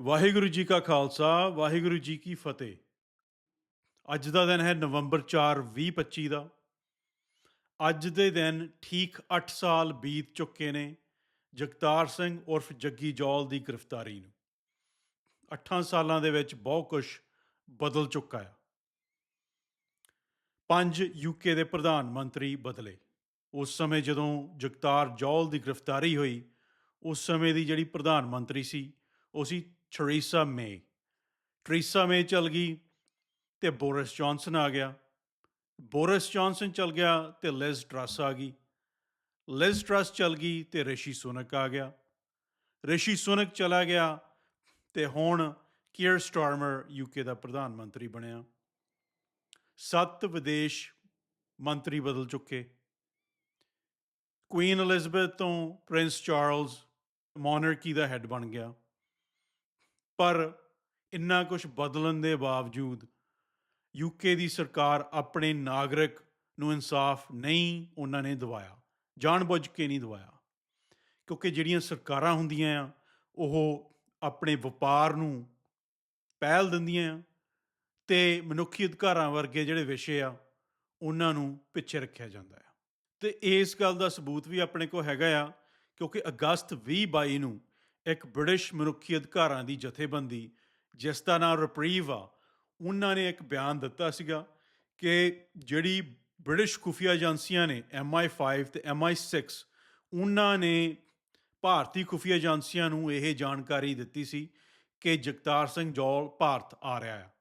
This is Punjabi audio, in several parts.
ਵਾਹਿਗੁਰੂ ਜੀ ਕਾ ਖਾਲਸਾ, ਵਾਹਿਗੁਰੂ ਜੀ ਕੀ ਫਤਿਹ। ਅੱਜ ਦਾ ਦਿਨ ਹੈ ਨਵੰਬਰ 4 2025 ਦਾ। ਅੱਜ ਦੇ ਦਿਨ ਠੀਕ 8 ਸਾਲ ਬੀਤ ਚੁੱਕੇ ਨੇ ਜਗਤਾਰ ਸਿੰਘ ਉਰਫ ਜੱਗੀ ਜੌਲ ਦੀ ਗ੍ਰਿਫਤਾਰੀ ਨੂੰ। 8 ਸਾਲਾਂ ਦੇ ਵਿੱਚ ਬਹੁਤ ਕੁਝ ਬਦਲ ਚੁੱਕਾ ਹੈ ਪੰਜ ਯੂਕੇ ਦੇ ਪ੍ਰਧਾਨ ਮੰਤਰੀ ਬਦਲੇ। ਉਸ ਸਮੇਂ ਜਦੋਂ ਜਗਤਾਰ ਜੌਲ ਦੀ ਗ੍ਰਿਫਤਾਰੀ ਹੋਈ, ਉਸ ਸਮੇਂ ਦੀ ਜਿਹੜੀ ਪ੍ਰਧਾਨ ਮੰਤਰੀ ਸੀ, ਉਹ ਸੀ ਥਰੀਸਾ ਮੇ ਥਰੀਸਾ ਮੇ ਚਲ ਗਈ ਤੇ ਬੋਰਿਸ ਜੌਨਸਨ ਆ ਗਿਆ। ਬੋਰਿਸ ਜੌਨਸਨ ਚਲ ਗਿਆ ਤੇ ਲਿਜ਼ ਟਰਸ ਆ ਗਈ। ਲਿਜ਼ ਟਰਸ ਚਲ ਗਈ ਤੇ ਰਿਸ਼ੀ ਸੁਨਕ ਆ ਗਿਆ। ਰਿਸ਼ੀ ਸੁਨਕ ਚਲਾ ਗਿਆ ਤੇ ਹੁਣ ਕੀਅਰ ਸਟਾਰਮਰ ਯੂਕੇ ਦਾ ਪ੍ਰਧਾਨ ਮੰਤਰੀ ਬਣਿਆ। ਸੱਤ ਵਿਦੇਸ਼ ਮੰਤਰੀ ਬਦਲ ਚੁੱਕੇ। ਕੁਈਨ ਐਲਿਜ਼ਬeth ਤੋਂ ਪ੍ਰਿੰਸ ਚਾਰਲਸ ਮੋਨਰਕੀ ਦਾ ਹੈੱਡ ਬਣ ਗਿਆ। ਪਰ ਇੰਨਾ ਕੁਝ ਬਦਲਣ ਦੇ ਬਾਵਜੂਦ ਯੂਕੇ ਦੀ ਸਰਕਾਰ ਆਪਣੇ ਨਾਗਰਿਕ ਨੂੰ ਇਨਸਾਫ ਨਹੀਂ ਉਹਨਾਂ ਨੇ ਦਿਵਾਇਆ, ਜਾਣਬੁੱਝ ਕੇ ਨਹੀਂ ਦਵਾਇਆ। ਕਿਉਂਕਿ ਜਿਹੜੀਆਂ ਸਰਕਾਰਾਂ ਹੁੰਦੀਆਂ ਆ, ਉਹ ਆਪਣੇ ਵਪਾਰ ਨੂੰ ਪਹਿਲ ਦਿੰਦੀਆਂ ਆ ਤੇ ਮਨੁੱਖੀ ਅਧਿਕਾਰਾਂ ਵਰਗੇ ਜਿਹੜੇ ਵਿਸ਼ੇ ਆ, ਉਹਨਾਂ ਨੂੰ ਪਿੱਛੇ ਰੱਖਿਆ ਜਾਂਦਾ ਆ। ਤੇ ਇਸ ਗੱਲ ਦਾ ਸਬੂਤ ਵੀ ਆਪਣੇ ਕੋਲ ਹੈਗਾ ਆ, ਕਿਉਂਕਿ ਅਗਸਤ 2022 ਨੂੰ ਇੱਕ ਬ੍ਰਿਟਿਸ਼ ਮਨੁੱਖੀ ਅਧਿਕਾਰਾਂ ਦੀ ਜਥੇਬੰਦੀ, ਜਿਸ ਦਾ ਨਾਮ ਰਿਪਰੀਵ ਆ, ਉਹਨਾਂ ਨੇ ਇੱਕ ਬਿਆਨ ਦਿੱਤਾ ਸੀਗਾ ਕਿ ਜਿਹੜੀ ਬ੍ਰਿਟਿਸ਼ ਖੁਫੀਆ ਏਜੰਸੀਆਂ ਨੇ MI5 ਤੇ MI6 ਉਹਨਾਂ ਨੇ ਭਾਰਤੀ ਖੁਫੀਆ ਏਜੰਸੀਆਂ ਨੂੰ ਇਹ ਜਾਣਕਾਰੀ ਦਿੱਤੀ ਸੀ ਕਿ ਜਗਤਾਰ ਸਿੰਘ ਜੋਲ ਭਾਰਤ ਆ ਰਿਹਾ ਹੈ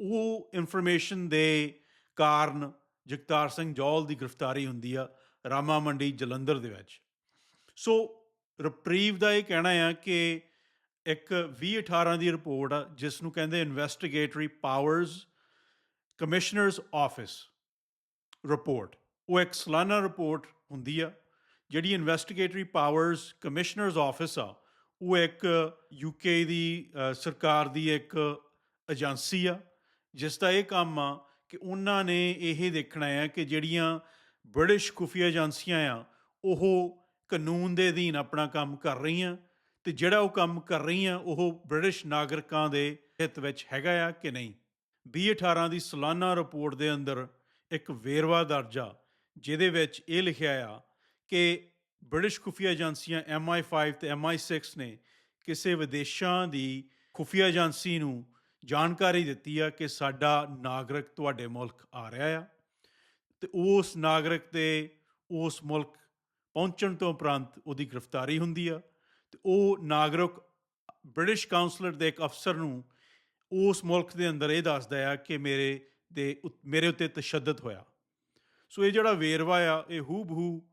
ਉਹ ਇਨਫੋਰਮੇਸ਼ਨ ਦੇ ਕਾਰਨ ਜਗਤਾਰ ਸਿੰਘ ਜੌਲ ਦੀ ਗ੍ਰਿਫਤਾਰੀ ਹੁੰਦੀ ਆ ਰਾਮਾ ਮੰਡੀ ਜਲੰਧਰ ਦੇ ਵਿੱਚ। ਸੋ ਰਪਰੀਵ ਦਾ ਇਹ ਕਹਿਣਾ ਆ ਕਿ ਇੱਕ 2018 ਦੀ ਰਿਪੋਰਟ ਆ, ਜਿਸ ਨੂੰ ਕਹਿੰਦੇ investigatory powers commissioner's office report ਉਹ ਇੱਕ ਸਾਲਾਨਾ ਰਿਪੋਰਟ ਹੁੰਦੀ ਆ, ਜਿਹੜੀ ਇਨਵੈਸਟੀਗੇਟਰੀ ਪਾਵਰਸ ਕਮਿਸ਼ਨਰਸ ਆਫਿਸ ਆ, ਉਹ ਇੱਕ ਯੂਕੇ ਦੀ ਸਰਕਾਰ ਦੀ ਇੱਕ ਏਜੰਸੀ ਆ, ਜਿਸ ਦਾ ਇਹ ਕੰਮ ਆ ਕਿ ਉਹਨਾਂ ਨੇ ਇਹ ਦੇਖਣਾ ਹੈ ਕਿ ਜਿਹੜੀਆਂ ਬ੍ਰਿਟਿਸ਼ ਖੁਫੀਆ ਏਜੰਸੀਆਂ ਆ, ਉਹ ਕਾਨੂੰਨ ਦੇ ਅਧੀਨ ਆਪਣਾ ਕੰਮ ਕਰ ਰਹੀਆਂ ਤੇ ਜਿਹੜਾ ਉਹ ਕੰਮ ਕਰ ਰਹੀਆਂ, ਉਹ ਬ੍ਰਿਟਿਸ਼ ਨਾਗਰਿਕਾਂ ਦੇ ਹਿੱਤ ਵਿੱਚ ਹੈਗਾ ਆ ਕਿ ਨਹੀਂ? 2018 ਦੀ ਸਾਲਾਨਾ ਰਿਪੋਰਟ ਦੇ ਅੰਦਰ ਇੱਕ ਵੇਰਵਾ ਦਰਜਾ, ਜਿਹਦੇ ਵਿੱਚ ਇਹ ਲਿਖਿਆ ਆ ਕਿ ਬ੍ਰਿਟਿਸ਼ ਖੁਫੀਆ ਏਜੰਸੀਆਂ MI5 ਤੇ MI6 ਨੇ ਕਿਸੇ ਵਿਦੇਸ਼ਾਂ ਦੀ ਖੁਫੀਆ ਏਜੰਸੀ ਨੂੰ ਜਾਣਕਾਰੀ ਦਿੱਤੀ ਆ ਕਿ ਸਾਡਾ ਨਾਗਰਿਕ ਤੁਹਾਡੇ ਮੁਲਕ ਆ ਰਿਹਾ ਆ ਤੇ ਉਸ ਨਾਗਰਿਕ ਤੇ ਉਸ ਮੁਲਕ ਪਹੁੰਚਣ ਤੋਂ ਉਪਰੰਤ ਉਹਦੀ ਗ੍ਰਿਫਤਾਰੀ ਹੁੰਦੀ ਆ ਤੇ ਉਹ ਨਾਗਰਿਕ, ਬ੍ਰਿਟਿਸ਼ ਕਾਉਂਸਲਰ ਦੇ ਇੱਕ ਅਫਸਰ ਨੂੰ ਉਸ ਮੁਲਕ ਦੇ ਅੰਦਰ ਇਹ ਦੱਸਦਾ ਆ ਕਿ ਮੇਰੇ ਦੇ ਉਤ- ਮੇਰੇ ਉੱਤੇ ਤਸ਼ੱਦਦ ਹੋਇਆ। ਸੋ ਇਹ ਜਿਹੜਾ ਵੇਰਵਾ ਆ, ਇਹ ਹੂ ਬਹੂ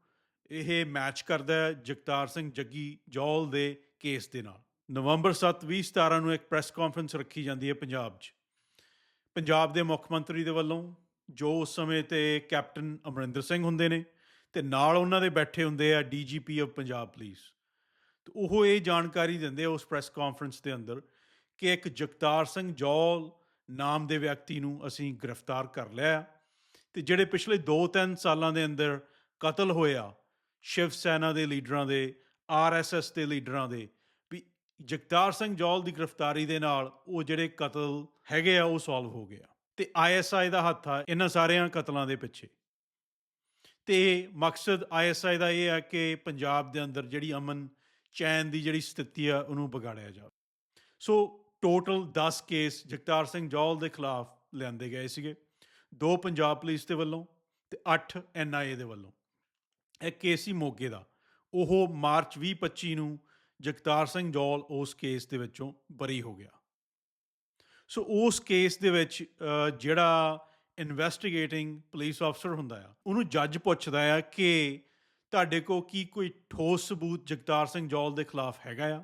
ਇਹ ਮੈਚ ਕਰਦਾ ਹੈ ਜਗਤਾਰ ਸਿੰਘ ਜੱਗੀ ਜੌਲ ਦੇ ਕੇਸ ਦੇ ਨਾਲ। ਨਵੰਬਰ 7 2017 ਨੂੰ ਇੱਕ ਪ੍ਰੈਸ ਕਾਨਫਰੰਸ ਰੱਖੀ ਜਾਂਦੀ ਹੈ ਪੰਜਾਬ 'ਚ। ਪੰਜਾਬ ਦੇ ਮੁੱਖ ਮੰਤਰੀ ਦੇ ਵੱਲੋਂ ਜੋ ਉਸ ਸਮੇਂ ਤੇ ਕੈਪਟਨ ਅਮਰਿੰਦਰ ਸਿੰਘ ਹੁੰਦੇ ਨੇ ਤੇ ਨਾਲ ਉਹਨਾਂ ਦੇ ਬੈਠੇ ਹੁੰਦੇ ਆ ਡੀਜੀਪੀ ਆਫ ਪੰਜਾਬ ਪੁਲਿਸ। ਤੇ ਉਹ ਇਹ ਜਾਣਕਾਰੀ ਦਿੰਦੇ ਆ ਉਸ ਪ੍ਰੈਸ ਕਾਨਫਰੰਸ ਦੇ ਅੰਦਰ ਕਿ ਇੱਕ ਜਗਤਾਰ ਸਿੰਘ ਜੌਲ ਨਾਮ ਦੇ ਵਿਅਕਤੀ ਨੂੰ ਅਸੀਂ ਗ੍ਰਿਫਤਾਰ ਕਰ ਲਿਆ। ਹੈ ਤੇ ਜਿਹੜੇ ਪਿਛਲੇ 2-3 ਸਾਲਾਂ ਦੇ ਅੰਦਰ ਕਤਲ ਹੋਇਆ, ਸ਼ਿਵ ਸੈਨਾ ਦੇ ਲੀਡਰਾਂ ਦੇ ਆਰਐਸਐਸ ਦੇ ਲੀਡਰਾਂ ਦੇ, ਵੀ ਜਗਤਾਰ ਸਿੰਘ ਜੌਲ ਦੀ ਗ੍ਰਿਫਤਾਰੀ ਦੇ ਨਾਲ ਉਹ ਜਿਹੜੇ ਕਤਲ ਹੈਗੇ ਆ ਉਹ ਸੋਲਵ ਹੋ ਗਿਆ ਤੇ ਆਈਐਸਆਈ ਦਾ ਹੱਥ ਆ ਇਹਨਾਂ ਸਾਰਿਆਂ ਕਤਲਾਂ ਦੇ ਪਿੱਛੇ। ਤੇ ਮਕਸਦ ਆਈਐਸਆਈ ਦਾ ਇਹ ਹੈ ਕਿ ਪੰਜਾਬ ਦੇ ਅੰਦਰ ਜਿਹੜੀ ਅਮਨ ਚੈਨ ਦੀ ਜਿਹੜੀ ਸਥਿਤੀ ਆ ਉਹਨੂੰ ਵਿਗਾੜਿਆ ਜਾਵੇ। So total 10 case Jagtar Singh Johal ਦੇ ਖਿਲਾਫ ਲਿਆਂਦੇ ਗਏ ਸੀਗੇ। ਦੋ ਪੰਜਾਬ ਪੁਲਿਸ ਦੇ ਵੱਲੋਂ ਤੇ 8 ਐਨਆਈਏ ਦੇ ਵੱਲੋਂ। ਇੱਕ ਕੇਸ ਸੀ ਮੋਗੇ ਦਾ। ਉਹ ਮਾਰਚ 2025 ਨੂੰ ਜਗਤਾਰ ਸਿੰਘ ਜੌਲ ਉਸ ਕੇਸ ਦੇ ਵਿੱਚੋਂ ਬਰੀ ਹੋ ਗਿਆ। ਸੋ ਉਸ ਕੇਸ ਦੇ ਵਿੱਚ ਜਿਹੜਾ ਇਨਵੈਸਟੀਗੇਟਿੰਗ ਪੁਲਿਸ ਅਫਸਰ ਹੁੰਦਾ ਆ, ਉਹਨੂੰ ਜੱਜ ਪੁੱਛਦਾ ਆ ਕਿ ਤੁਹਾਡੇ ਕੋਲ ਕੀ ਕੋਈ ਠੋਸ ਸਬੂਤ ਜਗਤਾਰ ਸਿੰਘ ਜੌਲ ਦੇ ਖਿਲਾਫ ਹੈਗਾ ਆ?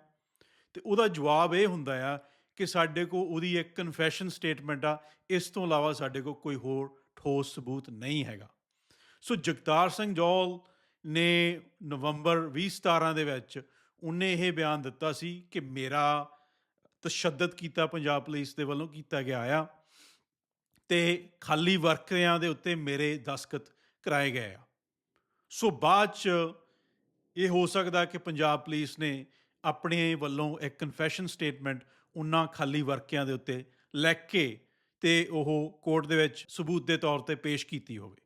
ਤੇ ਉਹਦਾ ਜਵਾਬ ਇਹ ਹੁੰਦਾ ਆ ਕਿ ਸਾਡੇ ਕੋਲ ਉਹਦੀ ਇੱਕ ਕਨਫੈਸ਼ਨ ਸਟੇਟਮੈਂਟ ਆ, ਇਸ ਤੋਂ ਇਲਾਵਾ ਸਾਡੇ ਕੋਲ ਕੋਈ ਹੋਰ ਠੋਸ ਸਬੂਤ ਨਹੀਂ ਹੈਗਾ। ਸੋ ਜਗਤਾਰ ਸਿੰਘ ਜੌਲ ਨੇ ਨਵੰਬਰ 2017 ਦੇ ਵਿੱਚ ਉਹਨੇ ਇਹ ਬਿਆਨ ਦਿੱਤਾ ਸੀ ਕਿ ਮੇਰਾ ਤਸ਼ੱਦਦ ਕੀਤਾ ਪੰਜਾਬ ਪੁਲਿਸ ਦੇ ਵੱਲੋਂ ਕੀਤਾ ਗਿਆ ਆ। ਤੇ ਖਾਲੀ ਵਰਕਰਿਆਂ ਦੇ ਉੱਤੇ ਮੇਰੇ ਦਸਖਤ ਕਰਾਏ ਗਏ ਆ। ਸੋ ਬਾਅਦ ਚ ਇਹ ਹੋ ਸਕਦਾ ਕਿ ਪੰਜਾਬ ਪੁਲਿਸ ਨੇ ਆਪਣੇ ਵੱਲੋਂ ਇੱਕ ਕਨਫੈਸ਼ਨ ਸਟੇਟਮੈਂਟ ਉਹਨਾਂ ਖਾਲੀ ਵਰਕਿਆਂ ਦੇ ਉੱਤੇ ਲੈ ਕੇ ਤੇ ਉਹ ਕੋਰਟ ਦੇ ਵਿੱਚ ਸਬੂਤ ਦੇ ਤੌਰ ਤੇ ਪੇਸ਼ ਕੀਤੀ ਹੋਵੇ।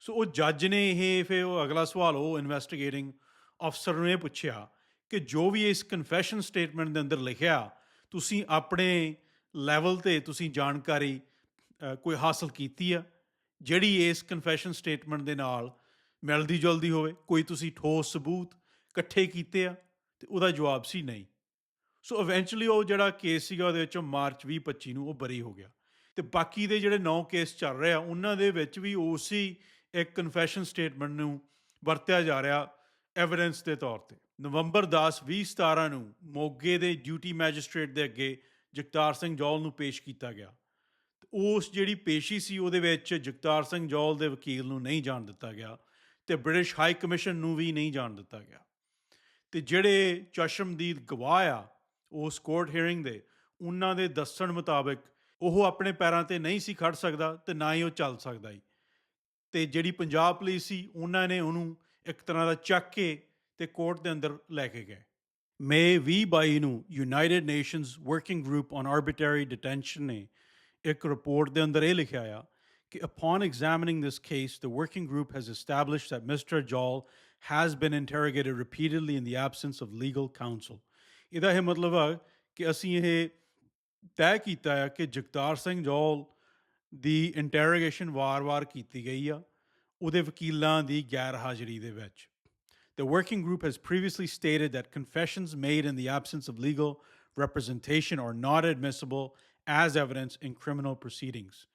ਸੋ ਉਹ ਜੱਜ ਨੇ ਇਹ ਫਿਰ ਉਹ ਅਗਲਾ ਸਵਾਲ ਉਹ ਇਨਵੈਸਟੀਗੇਟਿੰਗ ਅਫਸਰ ਨੂੰ ਇਹ ਪੁੱਛਿਆ ਕਿ ਜੋ ਵੀ ਇਸ ਕਨਫੈਸ਼ਨ ਸਟੇਟਮੈਂਟ ਦੇ ਅੰਦਰ ਲਿਖਿਆ, ਤੁਸੀਂ ਆਪਣੇ ਲੈਵਲ ਤੇ ਤੁਸੀਂ ਜਾਣਕਾਰੀ ਕੋਈ ਹਾਸਲ ਕੀਤੀ ਆ, ਜਿਹੜੀ ਇਸ ਕਨਫੈਸ਼ਨ ਸਟੇਟਮੈਂਟ ਦੇ ਨਾਲ ਮਿਲਦੀ ਜੁਲਦੀ ਹੋਵੇ, ਕੋਈ ਤੁਸੀਂ ਠੋਸ ਸਬੂਤ ਇਕੱਠੇ ਕੀਤੇ ਆ, ਤੇ ਉਹਦਾ ਜਵਾਬ ਸੀ ਨਹੀਂ। ਸੋ ਇਵੈਂਚੁਅਲੀ ਉਹ ਜਿਹੜਾ ਕੇਸ ਸੀਗਾ, ਉਹਦੇ ਵਿੱਚੋਂ ਮਾਰਚ 2025 ਨੂੰ ਉਹ ਬਰੀ ਹੋ ਗਿਆ। ਤੇ ਬਾਕੀ ਦੇ ਜਿਹੜੇ 9 ਕੇਸ ਚੱਲ ਰਹੇ ਆ, ਉਹਨਾਂ ਦੇ ਵਿੱਚ ਵੀ ਉਸੇ ਇੱਕ ਕਨਫੈਸ਼ਨ ਸਟੇਟਮੈਂਟ ਨੂੰ ਵਰਤਿਆ ਜਾ ਰਿਹਾ ਐਵੀਡੈਂਸ ਦੇ ਤੌਰ ਤੇ। ਨਵੰਬਰ 10 2017 ਨੂੰ ਮੋਗੇ ਦੇ ਡਿਊਟੀ ਮੈਜਿਸਟ੍ਰੇਟ ਦੇ ਅੱਗੇ ਜਗਤਾਰ ਸਿੰਘ ਜੌਲ ਨੂੰ ਪੇਸ਼ ਕੀਤਾ ਗਿਆ। ਉਸ ਜਿਹੜੀ ਪੇਸ਼ੀ ਸੀ ਉਹਦੇ ਵਿੱਚ ਜਗਤਾਰ ਸਿੰਘ ਜੌਲ ਦੇ ਵਕੀਲ ਨੂੰ ਨਹੀਂ ਜਾਣ ਦਿੱਤਾ ਗਿਆ ਤੇ ਬ੍ਰਿਟਿਸ਼ ਹਾਈ ਕਮਿਸ਼ਨ ਨੂੰ ਵੀ ਨਹੀਂ ਜਾਣ ਦਿੱਤਾ ਗਿਆ। ਤੇ ਜਿਹੜੇ ਚਸ਼ਮਦੀਦ ਗਵਾਹ ਆ ਉਸ ਕੋਰਟ ਹੀਅਰਿੰਗ ਦੇ, ਉਹਨਾਂ ਦੇ ਦੱਸਣ ਮੁਤਾਬਕ ਉਹ ਆਪਣੇ ਪੈਰਾਂ ਤੇ ਨਹੀਂ ਸੀ ਖੜ ਸਕਦਾ ਤੇ ਨਾ ਹੀ ਉਹ ਚੱਲ ਸਕਦਾ ਸੀ। ਤੇ ਜਿਹੜੀ ਪੰਜਾਬ ਪੁਲਿਸ ਸੀ, ਉਹਨਾਂ ਨੇ ਉਹਨੂੰ ਇੱਕ ਤਰ੍ਹਾਂ ਦਾ ਚੱਕ ਕੇ ਤੇ ਕੋਰਟ ਦੇ ਅੰਦਰ ਲੈ ਕੇ ਗਏ। ਮਈ 2022 ਨੂੰ United Nations Working Group on Arbitrary Detention ਨੇ ਇੱਕ ਰਿਪੋਰਟ ਦੇ ਅੰਦਰ ਇਹ ਲਿਖਿਆ ਆ ਕਿ upon examining this case the working group has established that Mr. Jol has been interrogated repeatedly in the absence of legal counsel ਇਹਦਾ ਇਹ ਮਤਲਬ ਆ ਕਿ ਅਸੀਂ ਇਹ ਤੈਅ ਕੀਤਾ ਹੈ ਕਿ ਜਗਤਾਰ ਸਿੰਘ ਜੌਲ ਦੀ ਇੰਟਰੋਗੇਸ਼ਨ ਵਾਰ-ਵਾਰ ਕੀਤੀ ਗਈ ਆ ਉਹਦੇ ਵਕੀਲਾਂ ਦੀ ਗੈਰ ਹਾਜ਼ਰੀ ਦੇ ਵਿੱਚ The working group has previously stated that confessions made in the absence of legal representation are not admissible as evidence in criminal proceedings.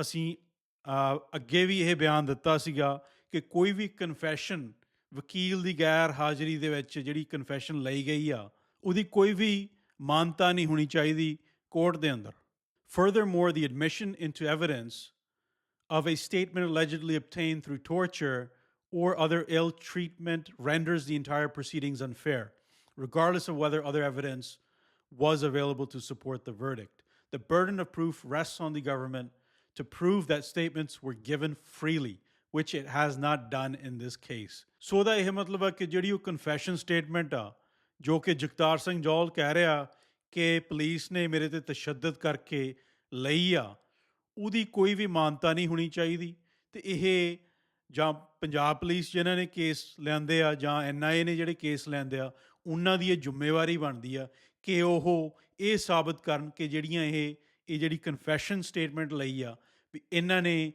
ਅਸੀਂ ਅਹ, ਅੱਗੇ ਵੀ ਇਹ ਬਿਆਨ ਦਿੱਤਾ ਸੀਗਾ ਕਿ ਕੋਈ ਵੀ ਕਨਫੈਸ਼ਨ ਵਕੀਲ ਦੀ ਗੈਰ ਹਾਜ਼ਰੀ ਦੇ ਵਿੱਚ ਜਿਹੜੀ ਕਨਫੈਸ਼ਨ ਲਈ ਗਈ ਆ ਉਹਦੀ ਕੋਈ ਵੀ ਮਾਨਤਾ ਨਹੀਂ ਹੋਣੀ ਚਾਹੀਦੀ ਕੋਰਟ ਦੇ ਅੰਦਰ Furthermore, the admission into evidence of a statement allegedly obtained through torture or other ill treatment renders the entire proceedings unfair, regardless of whether other evidence was available to support the verdict. The burden of proof rests on the government to prove that statements were given freely, which it has not done in this case. ਸੋ ਦਾ ਇਹ ਮਤਲਬ ਹੈ ਕਿ ਜਿਹੜੀ ਉਹ ਕਨਫੈਸ਼ਨ ਸਟੇਟਮੈਂਟ ਆ ਜੋ ਕਿ ਜਗਤਾਰ ਸਿੰਘ ਜੌਲ ਕਹਿ ਰਿਹਾ ਕਿ ਪੁਲਿਸ ਨੇ ਮੇਰੇ ਤੇ ਤਸ਼ੱਦਦ ਕਰਕੇ ਲਈ ਆ ਉਹਦੀ ਕੋਈ ਵੀ ਮਾਨਤਾ ਨਹੀਂ ਹੋਣੀ ਚਾਹੀਦੀ ਤੇ ਇਹ ਜਾਂ ਪੰਜਾਬ ਪੁਲਿਸ ਜਿਨ੍ਹਾਂ ਨੇ ਕੇਸ ਲੈਂਦੇ ਆ ਜਾਂ ਐਨਆਈਏ ਨੇ ਜਿਹੜੇ ਕੇਸ ਲੈਂਦੇ ਆ ਉਹਨਾਂ ਦੀ ਇਹ ਜ਼ਿੰਮੇਵਾਰੀ ਬਣਦੀ ਆ ਕਿ ਉਹ ਇਹ ਸਾਬਤ ਕਰਨ ਕਿ ਜਿਹੜੀਆਂ ਇਹ ਇਹ ਜਿਹੜੀ ਕਨਫੈਸ਼ਨ ਸਟੇਟਮੈਂਟ ਲਈ ਆ ਵੀ ਇਹਨਾਂ ਨੇ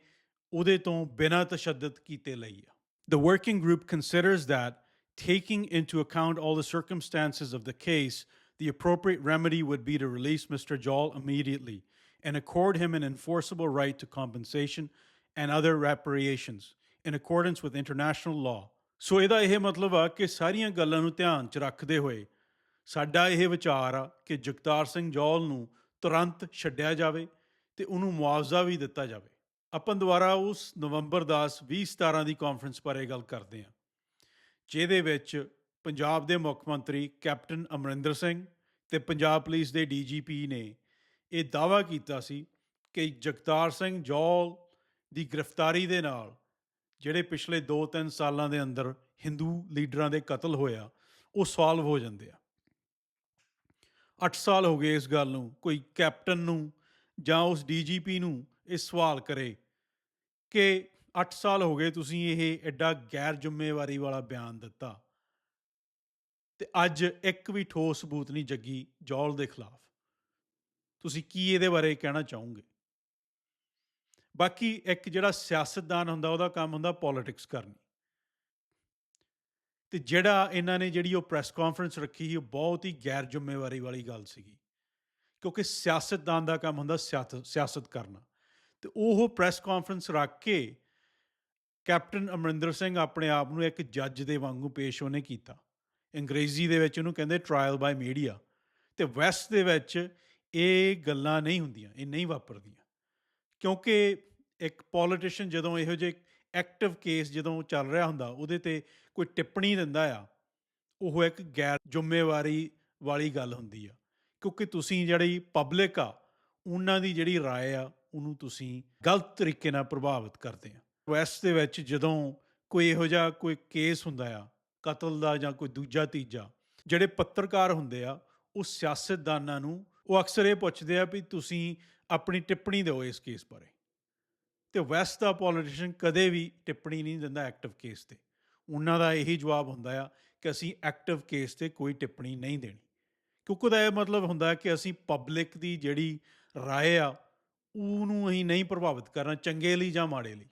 ਉਹਦੇ ਤੋਂ ਬਿਨਾਂ ਤਸ਼ੱਦਦ ਕੀਤੇ ਲਈ ਆ The working group considers that taking into account all the circumstances of the case the appropriate remedy would be to release Mr. Jol immediately and accord him an enforceable right to compensation and other reparations in accordance with international law. ਸੋ ਇਹਦਾ ਇਹ ਮਤਲਬ ਆ ਕਿ ਸਾਰੀਆਂ ਗੱਲਾਂ ਨੂੰ ਧਿਆਨ 'ਚ ਰੱਖਦੇ ਹੋਏ ਸਾਡਾ ਇਹ ਵਿਚਾਰ ਆ ਕਿ ਜਗਤਾਰ ਸਿੰਘ ਜੌਲ ਨੂੰ ਤੁਰੰਤ ਛੱਡਿਆ ਜਾਵੇ ਤੇ ਉਹਨੂੰ ਮੁਆਵਜ਼ਾ ਵੀ ਦਿੱਤਾ ਜਾਵੇ। ਆਪਾਂ ਦੁਬਾਰਾ ਉਸ ਨਵੰਬਰ 10 2017 ਦੀ ਕਾਨਫਰੰਸ ਬਾਰੇ ਗੱਲ ਕਰਦੇ ਹਾਂ, ਜਿਹਦੇ ਵਿੱਚ ਪੰਜਾਬ ਦੇ ਮੁੱਖ ਮੰਤਰੀ ਕੈਪਟਨ ਅਮਰਿੰਦਰ ਸਿੰਘ ਤੇ ਪੰਜਾਬ ਪੁਲਿਸ ਦੇ ਡੀਜੀਪੀ ਨੇ ਇਹ ਦਾਅਵਾ ਕੀਤਾ ਸੀ ਕਿ ਜਗਤਾਰ ਸਿੰਘ ਜੌਲ ਦੀ ਗ੍ਰਿਫਤਾਰੀ ਦੇ ਨਾਲ ਜਿਹੜੇ ਪਿਛਲੇ 2-3 ਸਾਲਾਂ ਦੇ ਅੰਦਰ ਹਿੰਦੂ ਲੀਡਰਾਂ ਦੇ ਕਤਲ ਹੋਇਆ, ਉਹ ਸੋਲਵ ਹੋ ਜਾਂਦੇ ਆ। 8 ਸਾਲ ਹੋ ਗਏ ਇਸ ਗੱਲ ਨੂੰ, ਕੋਈ ਕੈਪਟਨ ਨੂੰ ਜਾਂ ਉਸ ਡੀਜੀਪੀ ਨੂੰ ਇਹ ਸਵਾਲ ਕਰੇ ਕਿ 8 ਸਾਲ ਹੋ ਗਏ ਤੁਸੀਂ ਇਹ ਐਡਾ ਗੈਰ ਜ਼ਿੰਮੇਵਾਰੀ ਵਾਲਾ ਬਿਆਨ ਦਿੱਤਾ ਤੇ ਅੱਜ ਇੱਕ ਵੀ ਠੋਸ ਸਬੂਤ ਨਹੀਂ ਜੱਗੀ ਜੌਲ ਦੇ ਖਿਲਾਫ। ਤੁਸੀਂ ਕੀ ਇਹਦੇ ਬਾਰੇ ਕਹਿਣਾ ਚਾਹੋਗੇ? ਬਾਕੀ ਇੱਕ ਜਿਹੜਾ ਸਿਆਸਤਦਾਨ ਹੁੰਦਾ, ਉਹਦਾ ਕੰਮ ਹੁੰਦਾ ਪੋਲਿਟਿਕਸ ਕਰਨੀ। ਤੇ ਜਿਹੜਾ ਇਹਨਾਂ ਨੇ ਜਿਹੜੀ ਉਹ ਪ੍ਰੈਸ ਕਾਨਫਰੰਸ ਰੱਖੀ ਸੀ, ਉਹ ਬਹੁਤ ਹੀ ਗੈਰ ਜ਼ਿੰਮੇਵਾਰੀ ਵਾਲੀ ਗੱਲ ਸੀਗੀ। ਕਿਉਂਕਿ ਸਿਆਸਤਦਾਨ ਦਾ ਕੰਮ ਹੁੰਦਾ ਸਿਆਸਤ ਸਿਆਸਤ ਕਰਨਾ। ਤੇ ਉਹ ਪ੍ਰੈਸ ਕਾਨਫਰੰਸ ਰੱਖ ਕੇ ਕੈਪਟਨ ਅਮਰਿੰਦਰ ਸਿੰਘ ਆਪਣੇ ਆਪ ਨੂੰ ਇੱਕ ਜੱਜ ਦੇ ਵਾਂਗੂ ਪੇਸ਼ ਉਹਨੇ ਕੀਤਾ। ਅੰਗਰੇਜ਼ੀ ਦੇ ਵਿੱਚ ਉਹਨੂੰ ਕਹਿੰਦੇ ਟ੍ਰਾਇਲ ਬਾਈ ਮੀਡੀਆ ਤੇ ਵੈਸਟ ਦੇ ਵਿੱਚ ਇਹ ਗੱਲਾਂ ਨਹੀਂ ਹੁੰਦੀਆਂ, ਇਹ ਨਹੀਂ ਵਾਪਰਦੀਆਂ। ਕਿਉਂਕਿ ਇੱਕ ਪੋਲੀਟੀਸ਼ੀਅਨ ਜਦੋਂ ਇਹੋ ਜਿਹੇ ਐਕਟਿਵ ਕੇਸ ਜਦੋਂ ਚੱਲ ਰਿਹਾ ਹੁੰਦਾ ਉਹਦੇ ਤੇ ਕੋਈ ਟਿੱਪਣੀ ਦਿੰਦਾ ਆ ਉਹ ਇੱਕ ਗੈਰ ਜ਼ਿੰਮੇਵਾਰੀ ਵਾਲੀ ਗੱਲ ਹੁੰਦੀ ਆ ਕਿਉਂਕਿ ਤੁਸੀਂ ਜਿਹੜੀ ਪਬਲਿਕ ਆ ਉਹਨਾਂ ਦੀ ਜਿਹੜੀ رائے ਆ ਉਹਨੂੰ ਤੁਸੀਂ ਗਲਤ ਤਰੀਕੇ ਨਾਲ ਪ੍ਰਭਾਵਿਤ ਕਰਦੇ ਆ ਵੈਸਟ ਦੇ ਵਿੱਚ ਜਦੋਂ ਕੋਈ ਇਹੋ ਜਿਹਾ ਕੋਈ ਕੇਸ ਹੁੰਦਾ ਆ ਕਤਲ ਦਾ ਜਾਂ ਕੋਈ ਦੂਜਾ ਤੀਜਾ ਜਿਹੜੇ ਪੱਤਰਕਾਰ ਹੁੰਦੇ ਆ ਉਹ ਸਿਆਸਤਦਾਨਾਂ ਨੂੰ ਉਹ ਅਕਸਰ ਇਹ ਪੁੱਛਦੇ ਆ ਵੀ ਤੁਸੀਂ ਆਪਣੀ ਟਿੱਪਣੀ ਦਿਓ ਇਸ ਕੇਸ ਬਾਰੇ ਤੇ ਵੈਸਟ ਦਾ ਪੋਲੀਟੀਸ਼ੀਅਨ ਕਦੇ ਵੀ ਟਿੱਪਣੀ ਨਹੀਂ ਦਿੰਦਾ ਐਕਟਿਵ ਕੇਸ ਤੇ। ਉਹਨਾਂ ਦਾ ਇਹੀ ਜਵਾਬ ਹੁੰਦਾ ਆ ਕਿ ਅਸੀਂ ਐਕਟਿਵ ਕੇਸ ਤੇ ਕੋਈ ਟਿੱਪਣੀ ਨਹੀਂ ਦੇਣੀ। ਕਿਉਂਕਿ ਉਹਦਾ ਇਹ ਮਤਲਬ ਹੁੰਦਾ ਕਿ ਅਸੀਂ ਪਬਲਿਕ ਦੀ ਜਿਹੜੀ ਰਾਏ ਆ, ਉਹਨੂੰ ਅਸੀਂ ਨਹੀਂ ਪ੍ਰਭਾਵਿਤ ਕਰਨਾ ਚੰਗੇ ਲਈ ਜਾਂ ਮਾੜੇ ਲਈ।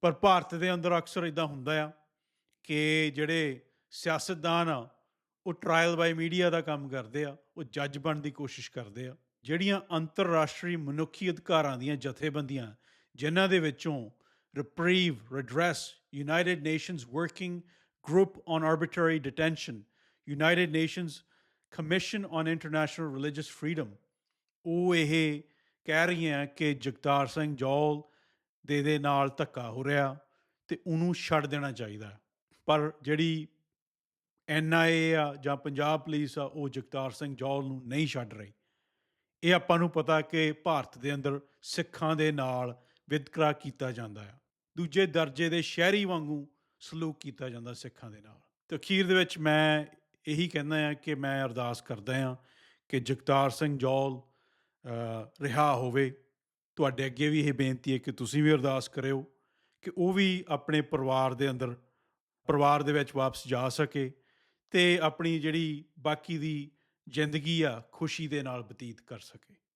ਪਰ ਭਾਰਤ ਦੇ ਅੰਦਰ ਅਕਸਰ ਇਦਾਂ ਹੁੰਦਾ ਆ ਕਿ ਜਿਹੜੇ ਸਿਆਸਤਦਾਨ ਆ, ਉਹ ਟ੍ਰਾਇਲ ਬਾਈ ਮੀਡੀਆ ਦਾ ਕੰਮ ਕਰਦੇ ਆ, ਉਹ ਜੱਜ ਬਣਨ ਦੀ ਕੋਸ਼ਿਸ਼ ਕਰਦੇ ਆ। ਜਿਹੜੀਆਂ ਅੰਤਰਰਾਸ਼ਟਰੀ ਮਨੁੱਖੀ ਅਧਿਕਾਰਾਂ ਦੀਆਂ ਜਥੇਬੰਦੀਆਂ, ਜਿਨ੍ਹਾਂ ਦੇ ਵਿੱਚੋਂ Reprieve Redress United Nations Working Group on Arbitrary Detention United Nations Commission on International Religious Freedom ਉਹ ਇਹ ਕਹਿ ਰਹੀਆਂ ਕਿ ਜਗਤਾਰ ਸਿੰਘ ਜੌਲ ਦੇ ਦੇ ਨਾਲ ਧੱਕਾ ਹੋ ਰਿਹਾ ਤੇ ਉਹਨੂੰ ਛੱਡ ਦੇਣਾ ਚਾਹੀਦਾ ਪਰ ਜਿਹੜੀ ਐਨਆਈਏ ਆ ਜਾਂ ਪੰਜਾਬ ਪੁਲਿਸ ਆ, ਉਹ ਜਗਤਾਰ ਸਿੰਘ ਜੌਲ ਨੂੰ ਨਹੀਂ ਛੱਡ ਰਹੀ। ਇਹ ਆਪਾਂ ਨੂੰ ਪਤਾ ਕਿ ਭਾਰਤ ਦੇ ਅੰਦਰ ਸਿੱਖਾਂ ਦੇ ਨਾਲ ਵਿਤਕਰਾ ਕੀਤਾ ਜਾਂਦਾ ਆ। ਦੂਜੇ ਦਰਜੇ ਦੇ ਸ਼ਹਿਰੀ ਵਾਂਗੂ ਸਲੂਕ ਕੀਤਾ ਜਾਂਦਾ ਸਿੱਖਾਂ ਦੇ ਨਾਲ। ਤੇ ਅਖੀਰ ਦੇ ਵਿੱਚ ਮੈਂ ਇਹੀ ਕਹਿੰਦਾ ਆ ਕਿ ਮੈਂ ਅਰਦਾਸ ਕਰਦਾ ਆ ਕਿ ਜਗਤਾਰ ਸਿੰਘ ਜੌਲ ਰਿਹਾ ਹੋਵੇ। ਤੁਹਾਡੇ ਅੱਗੇ ਵੀ ਇਹ ਬੇਨਤੀ ਹੈ ਕਿ ਤੁਸੀਂ ਵੀ ਅਰਦਾਸ ਕਰਿਓ ਕਿ ਉਹ ਵੀ ਆਪਣੇ ਪਰਿਵਾਰ ਦੇ ਅੰਦਰ, ਪਰਿਵਾਰ ਦੇ ਵਿੱਚ ਵਾਪਸ ਜਾ ਸਕੇ ਤੇ ਆਪਣੀ ਜਿਹੜੀ ਬਾਕੀ ਦੀ ਜ਼ਿੰਦਗੀ ਆ ਖੁਸ਼ੀ ਦੇ ਨਾਲ ਬਤੀਤ ਕਰ ਸਕੇ।